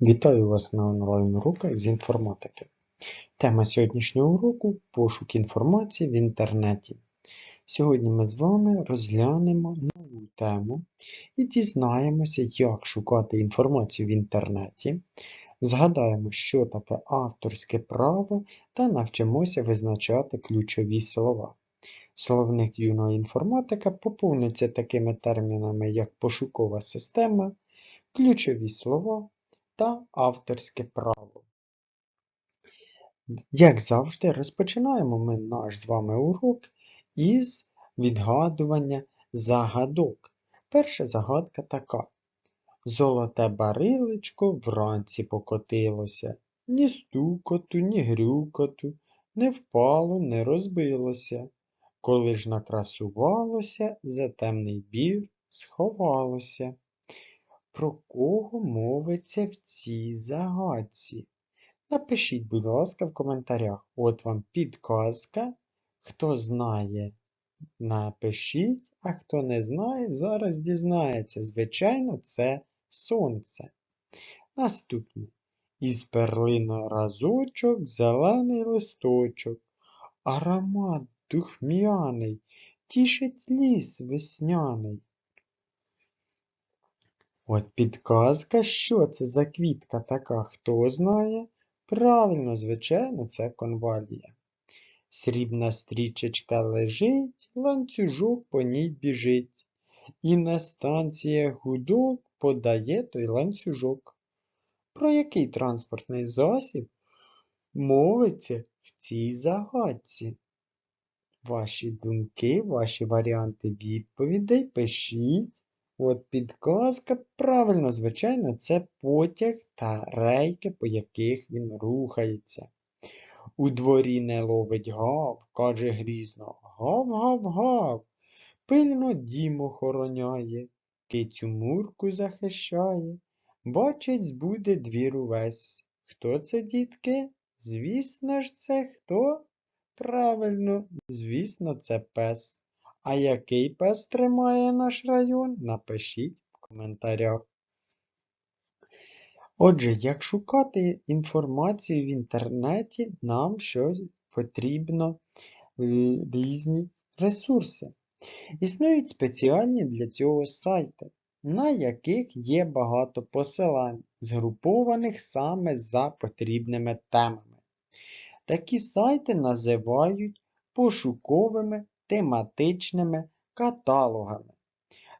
Вітаю вас на онлайн-уроках з інформатики. Тема сьогоднішнього уроку пошук інформації в інтернеті. Сьогодні ми з вами розглянемо нову тему і дізнаємося, як шукати інформацію в інтернеті, згадаємо, що таке авторське право та навчимося визначати ключові слова. Словник юного інформатика поповниться такими термінами, як пошукова система, ключові слова та авторське право. Як завжди, розпочинаємо ми наш з вами урок із відгадування загадок. Перша загадка така. Золоте барилечко вранці покотилося, ні стукоту, ні грюкоту, не впало, не розбилося. Коли ж накрасувалося, за темний бір сховалося. Про кого мовиться в цій загадці? Напишіть, будь ласка, в коментарях. От вам підказка. Хто знає, напишіть, а хто не знає, зараз дізнається. Звичайно, це сонце. Наступне. Із перлина разочок, зелений листочок. Аромат духмяний, тішить ліс весняний. От підказка, що це за квітка така, хто знає? Правильно, звичайно, це конвалія. Срібна стрічечка лежить, ланцюжок по ній біжить. І на станціях гудок подає той ланцюжок. Про який транспортний засіб мовиться в цій загадці? Ваші думки, ваші варіанти відповідей пишіть. От підказка, правильно, звичайно, це потяг та рейки, по яких він рухається. У дворі не ловить гав, каже грізно гав-гав-гав. Пильно дім охороняє, кицю мурку захищає. Бачить, збуде двір увесь. Хто це, дітки? Звісно ж, це хто? Правильно, звісно, це пес. А який пес тримає наш район? Напишіть в коментарях. Отже, як шукати інформацію в інтернеті, нам щось потрібно різні ресурси. Існують спеціальні для цього сайти, на яких є багато посилань, згрупованих саме за потрібними темами. Такі сайти називають пошуковими тематичними каталогами.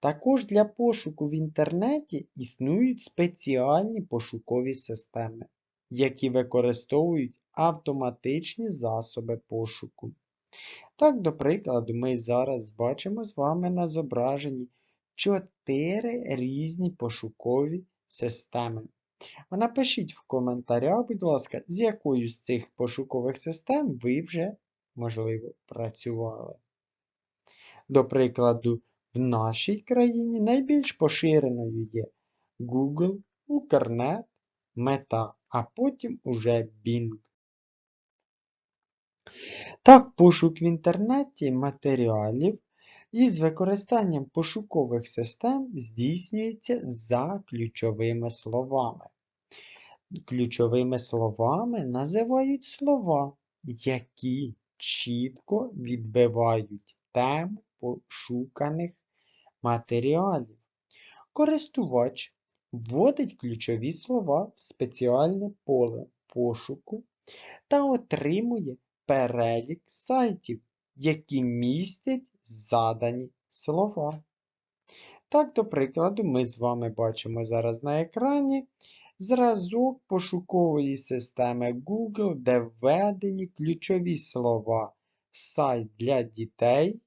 Також для пошуку в інтернеті існують спеціальні пошукові системи, які використовують автоматичні засоби пошуку. Так, до прикладу, ми зараз бачимо з вами на зображенні чотири різні пошукові системи. А напишіть в коментарях, будь ласка, з якою з цих пошукових систем ви вже, можливо, працювали. До прикладу, в нашій країні найбільш поширеною є Google, Укрнет, Мета, а потім уже Bing. Так, пошук в інтернеті матеріалів із використанням пошукових систем здійснюється за ключовими словами. Ключовими словами називають слова, які чітко відбивають тему пошуканих матеріалів. Користувач вводить ключові слова в спеціальне поле пошуку та отримує перелік сайтів, які містять задані слова. Так, до прикладу, ми з вами бачимо зараз на екрані зразок пошукової системи Google, де введені ключові слова сайт для дітей,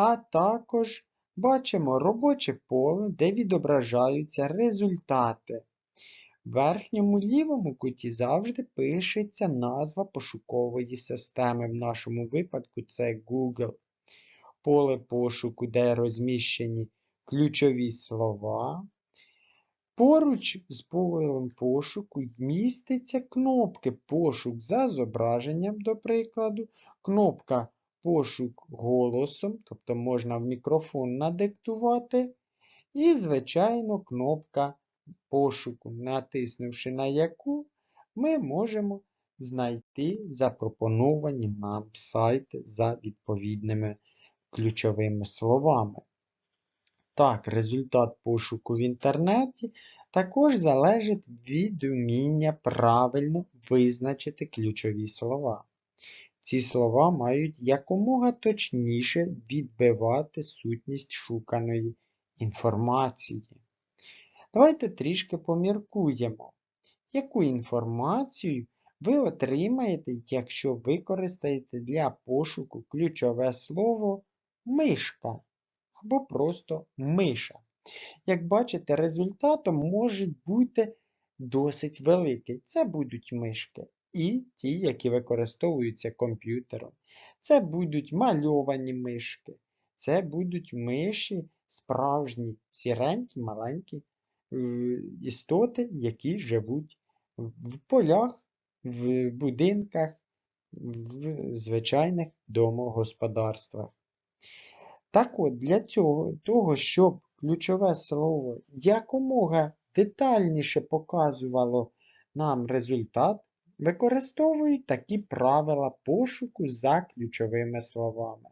а також бачимо робоче поле, де відображаються результати. В верхньому лівому куті завжди пишеться назва пошукової системи. В нашому випадку це Google. Поле пошуку, де розміщені ключові слова. Поруч з полем пошуку міститься кнопки Пошук за зображенням, до прикладу, кнопка Пошук голосом, тобто можна в мікрофон надиктувати. І, звичайно, кнопка пошуку, натиснувши на яку, ми можемо знайти запропоновані нам сайти за відповідними ключовими словами. Так, результат пошуку в інтернеті також залежить від уміння правильно визначити ключові слова. Ці слова мають якомога точніше відбивати сутність шуканої інформації. Давайте трішки поміркуємо, яку інформацію ви отримаєте, якщо використаєте для пошуку ключове слово мишка або просто миша. Як бачите, результатом може бути досить великий. Це будуть мишки. І ті, які використовуються комп'ютером. Це будуть мальовані мишки. Це будуть миші, справжні, сіренькі, маленькі е, істоти, які живуть в полях, в будинках, в звичайних домогосподарствах. Так от, для цього, того, щоб ключове слово якомога детальніше показувало нам результат, використовують такі правила пошуку за ключовими словами.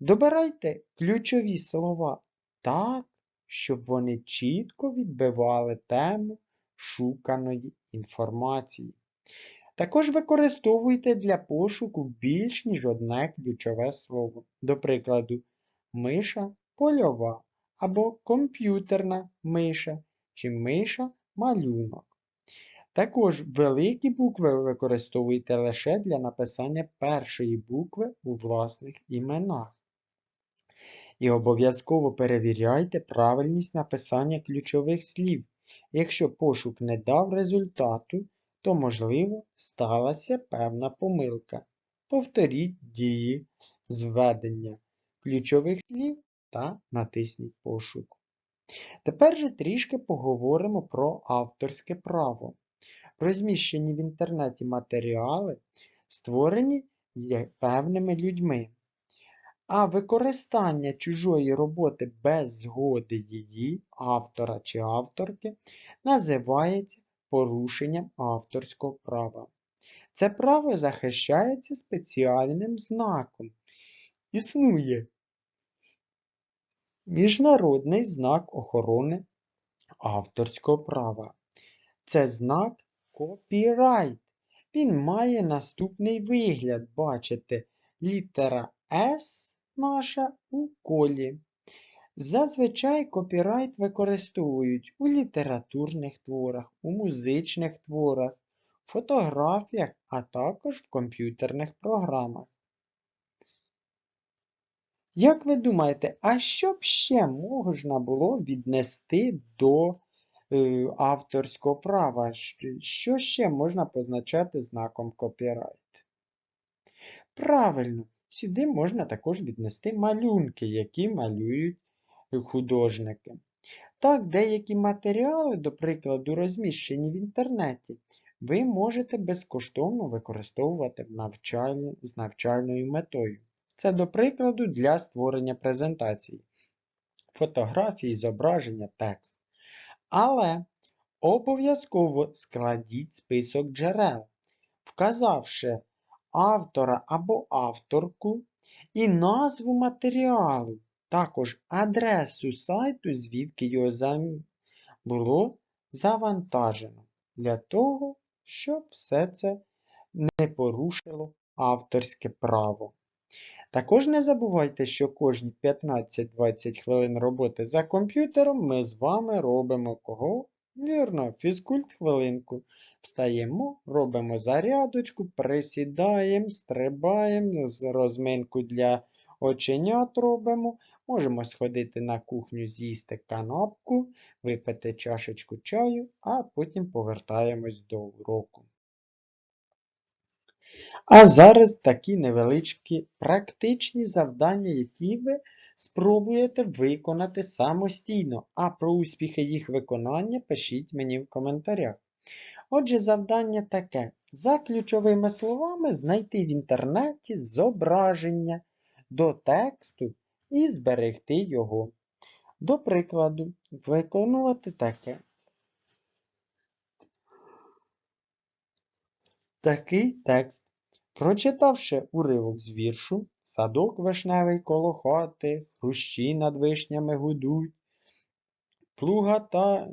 Добирайте ключові слова так, щоб вони чітко відбивали тему шуканої інформації. Також використовуйте для пошуку більш ніж одне ключове слово. До прикладу, миша польова або комп'ютерна миша чи миша малюнок. Також великі букви використовуйте лише для написання першої букви у власних іменах. І обов'язково перевіряйте правильність написання ключових слів. Якщо пошук не дав результату, то, можливо, сталася певна помилка. Повторіть дії зведення ключових слів та натисніть пошук. Тепер же трішки поговоримо про авторське право. Розміщені в інтернеті матеріали створені певними людьми, а використання чужої роботи без згоди її, автора чи авторки, називається порушенням авторського права. Це право захищається спеціальним знаком. Існує Міжнародний знак охорони авторського права. Це знак Copyright. Він має наступний вигляд. Бачите, літера S наша у колі. Зазвичай копірайт використовують у літературних творах, у музичних творах, фотографіях, а також в комп'ютерних програмах. Як ви думаєте, а що б ще можна було віднести до авторського права? Що ще можна позначати знаком копірайт? Правильно, сюди можна також віднести малюнки, які малюють художники. Так, деякі матеріали, до прикладу, розміщені в інтернеті, ви можете безкоштовно використовувати з навчальною метою. Це, до прикладу, для створення презентацій, фотографії, зображення, текст. Але обов'язково складіть список джерел, вказавши автора або авторку і назву матеріалу, також адресу сайту, звідки його було завантажено, для того, щоб все це не порушило авторське право. Також не забувайте, що кожні 15-20 хвилин роботи за комп'ютером ми з вами робимо кого? Вірно, фізкульт хвилинку. Встаємо, робимо зарядочку, присідаємо, стрибаємо, розминку для оченят робимо. Можемо сходити на кухню, з'їсти канапку, випити чашечку чаю, а потім повертаємось до уроку. А зараз такі невеличкі практичні завдання, які ви спробуєте виконати самостійно, а про успіхи їх виконання пишіть мені в коментарях. Отже, завдання таке: за ключовими словами знайти в інтернеті зображення до тексту і зберегти його. До прикладу, виконувати таке. Такий текст. Прочитавши уривок з віршу, садок вишневий коло хати, хрущі над вишнями гудуть, плугата,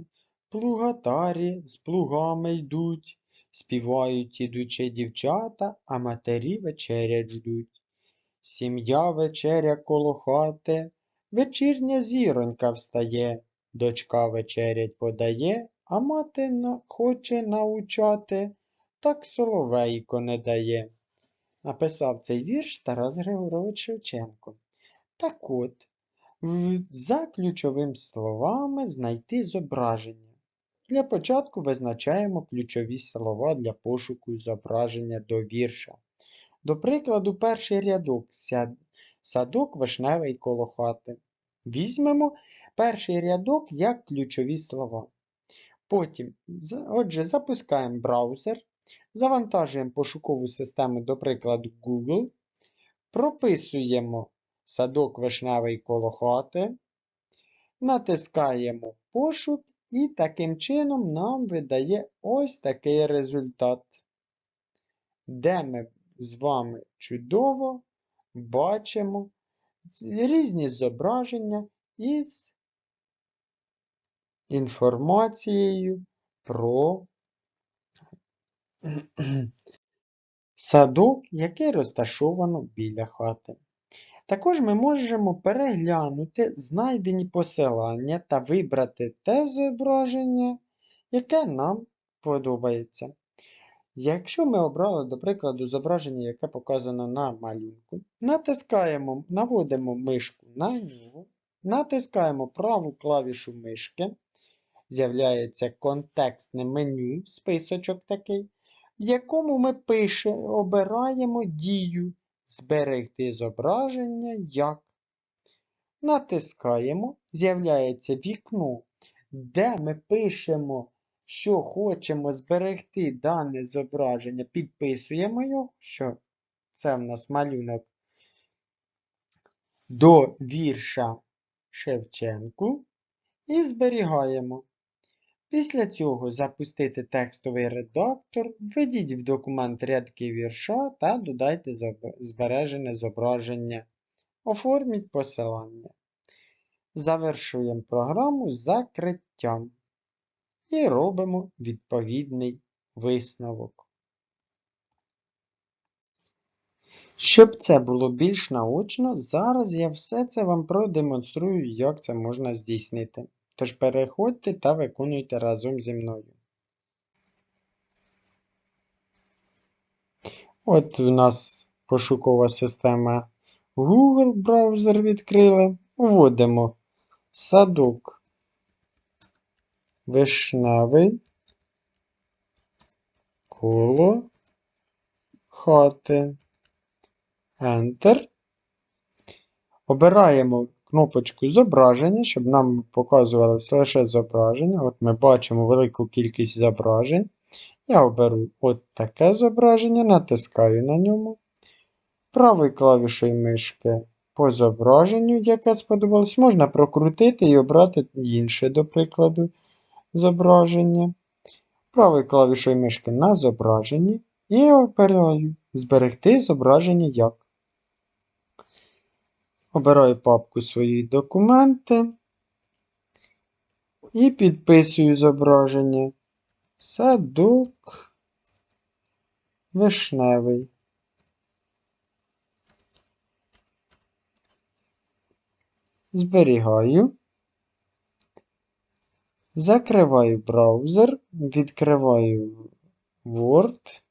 плугатарі з плугами йдуть, співають ідучи дівчата, а матері вечерять ждуть. Сім'я вечеря коло хати, вечірня зіронька встає, дочка вечерять подає, а мати хоче научати, так соловейко не дає. Написав цей вірш Тарас Григорович Шевченко. Так от, за ключовими словами знайти зображення. Для початку визначаємо ключові слова для пошуку зображення до вірша. До прикладу, перший рядок садок вишневий коло хати. Візьмемо перший рядок як ключові слова. Потім, отже, запускаємо браузер, завантажуємо пошукову систему, до прикладу, Google, прописуємо садок вишневий коло хати, натискаємо пошук і таким чином нам видає ось такий результат, де ми з вами чудово бачимо різні зображення із інформацією про садок, який розташовано біля хати. Також ми можемо переглянути знайдені посилання та вибрати те зображення, яке нам подобається. Якщо ми обрали, до прикладу, зображення, яке показано на малюнку, натискаємо, наводимо мишку на нього, натискаємо праву клавішу мишки, з'являється контекстне меню, списочок такий, в якому ми пише, обираємо дію Зберегти зображення як. Натискаємо, з'являється вікно, де ми пишемо, що хочемо зберегти дане зображення, підписуємо його, що це в нас малюнок до вірша Шевченку і зберігаємо. Після цього запустити текстовий редактор, введіть в документ рядки вірша та додайте збережене зображення. Оформіть посилання. Завершуємо програму закриттям і робимо відповідний висновок. Щоб це було більш наочно, зараз я все це вам продемонструю, як це можна здійснити. Тож переходьте та виконуйте разом зі мною. От у нас пошукова система Google браузер відкрили. Вводимо садок вишневий коло хати. Enter. Обираємо кнопочку зображення, щоб нам показувалося лише зображення. От ми бачимо велику кількість зображень. Я оберу от таке зображення, натискаю на ньому. Правою клавішою мишки по зображенню, яке сподобалось, можна прокрутити і обрати інше, до прикладу, зображення. Правою клавішою мишки на зображенні і обираю Зберегти зображення як. Обираю папку свої документи і підписую зображення. Садок вишневий. Зберігаю. Закриваю браузер, відкриваю Word.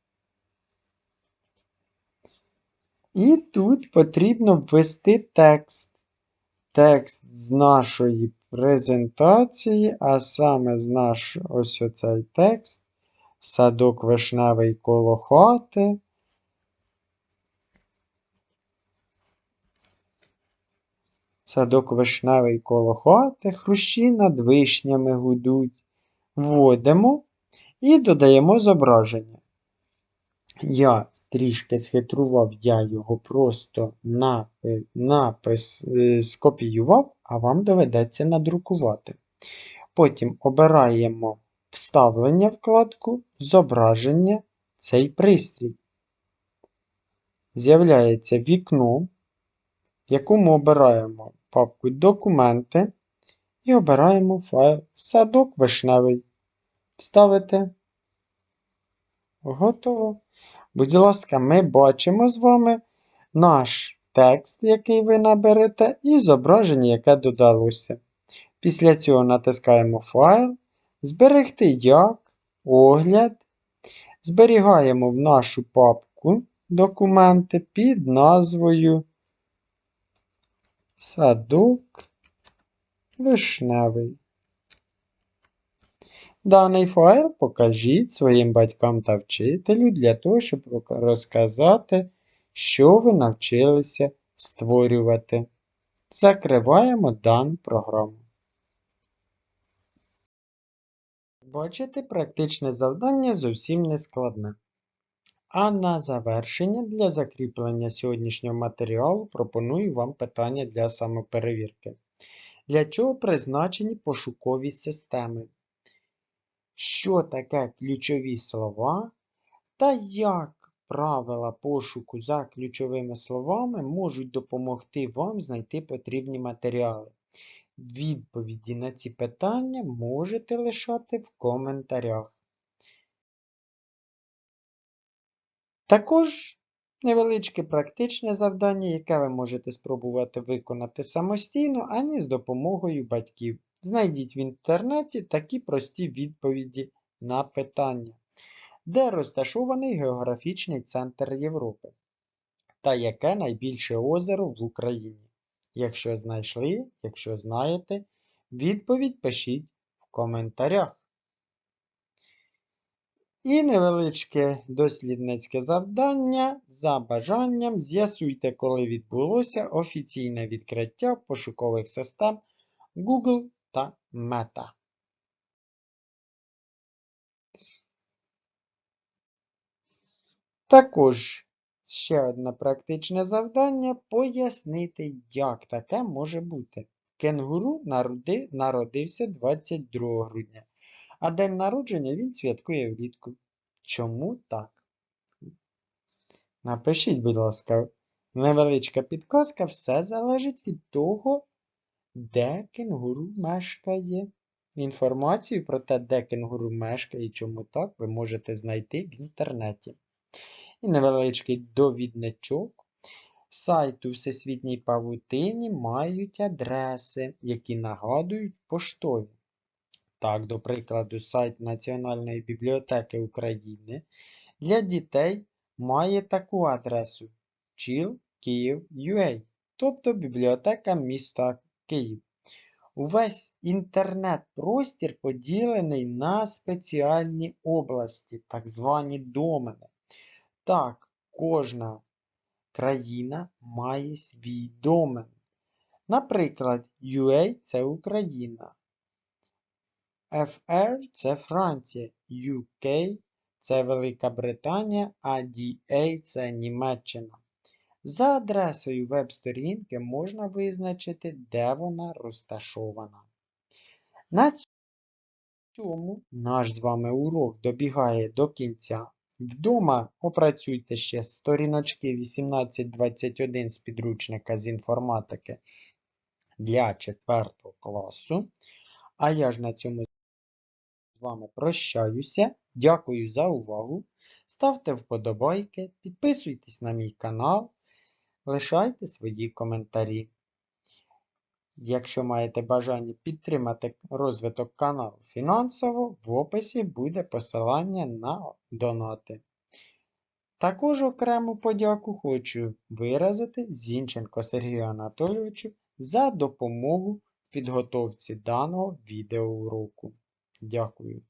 І тут потрібно ввести текст. Текст з нашої презентації, а саме з наш ось оцей текст. Садок вишневий коло хати. Садок вишневий коло хати, хрущі над вишнями гудуть. Вводимо і додаємо зображення. Я трішки схитрував, я його просто напи, напис е, скопіював, а вам доведеться надрукувати. Потім обираємо вставлення вкладку, зображення цей пристрій. З'являється вікно, в якому обираємо папку Документи і обираємо файл Садок вишневий. Вставите. Готово. Будь ласка, ми бачимо з вами наш текст, який ви наберете, і зображення, яке додалося. Після цього натискаємо Файл, Зберегти як, огляд. Зберігаємо в нашу папку документи під назвою Садок вишневий. Даний файл покажіть своїм батькам та вчителю для того, щоб розказати, що ви навчилися створювати. Закриваємо дану програму. Бачите, практичне завдання зовсім не складне. А на завершення для закріплення сьогоднішнього матеріалу пропоную вам питання для самоперевірки. Для чого призначені пошукові системи? Що таке ключові слова та як правила пошуку за ключовими словами можуть допомогти вам знайти потрібні матеріали? Відповіді на ці питання можете лишати в коментарях. Також невеличке практичне завдання, яке ви можете спробувати виконати самостійно, ані з допомогою батьків. Знайдіть в інтернеті такі прості відповіді на питання, де розташований географічний центр Європи та яке найбільше озеро в Україні. Якщо знайшли, якщо знаєте, відповідь пишіть в коментарях. І невеличке дослідницьке завдання. За бажанням з'ясуйте, коли відбулося офіційне відкриття пошукових систем Google та Meta. Також ще одне практичне завдання пояснити, як таке може бути. Кенгуру народи, народився 22 грудня, а день народження він святкує влітку. Чому так? Напишіть, будь ласка, невеличка підказка, все залежить від того, де кенгуру мешкає. Інформацію про те, де кенгуру мешкає і чому так, ви можете знайти в інтернеті. І невеличкий довідничок. Сайту Всесвітній павутині мають адреси, які нагадують поштові. Так, до прикладу, сайт Національної бібліотеки України для дітей має таку адресу chill.kyiv.ua, тобто бібліотека міста Київ. Увесь інтернет-простір поділений на спеціальні області, так звані домени. Так, кожна країна має свій домен. Наприклад, UA це Україна, FR це Франція, UK це Велика Британія, а DA це Німеччина. За адресою веб-сторінки можна визначити, де вона розташована. На цьому наш з вами урок добігає до кінця. Вдома опрацюйте ще сторіночки 1821 з підручника з інформатики для 4 класу. А я ж на цьому з вами прощаюся. Дякую за увагу. Ставте вподобайки, підписуйтесь на мій канал, лишайте свої коментарі. Якщо маєте бажання підтримати розвиток каналу фінансово, в описі буде посилання на донати. Також окрему подяку хочу виразити Зінченко Сергію Анатолійовичу за допомогу в підготовці даного відеоуроку. Дякую.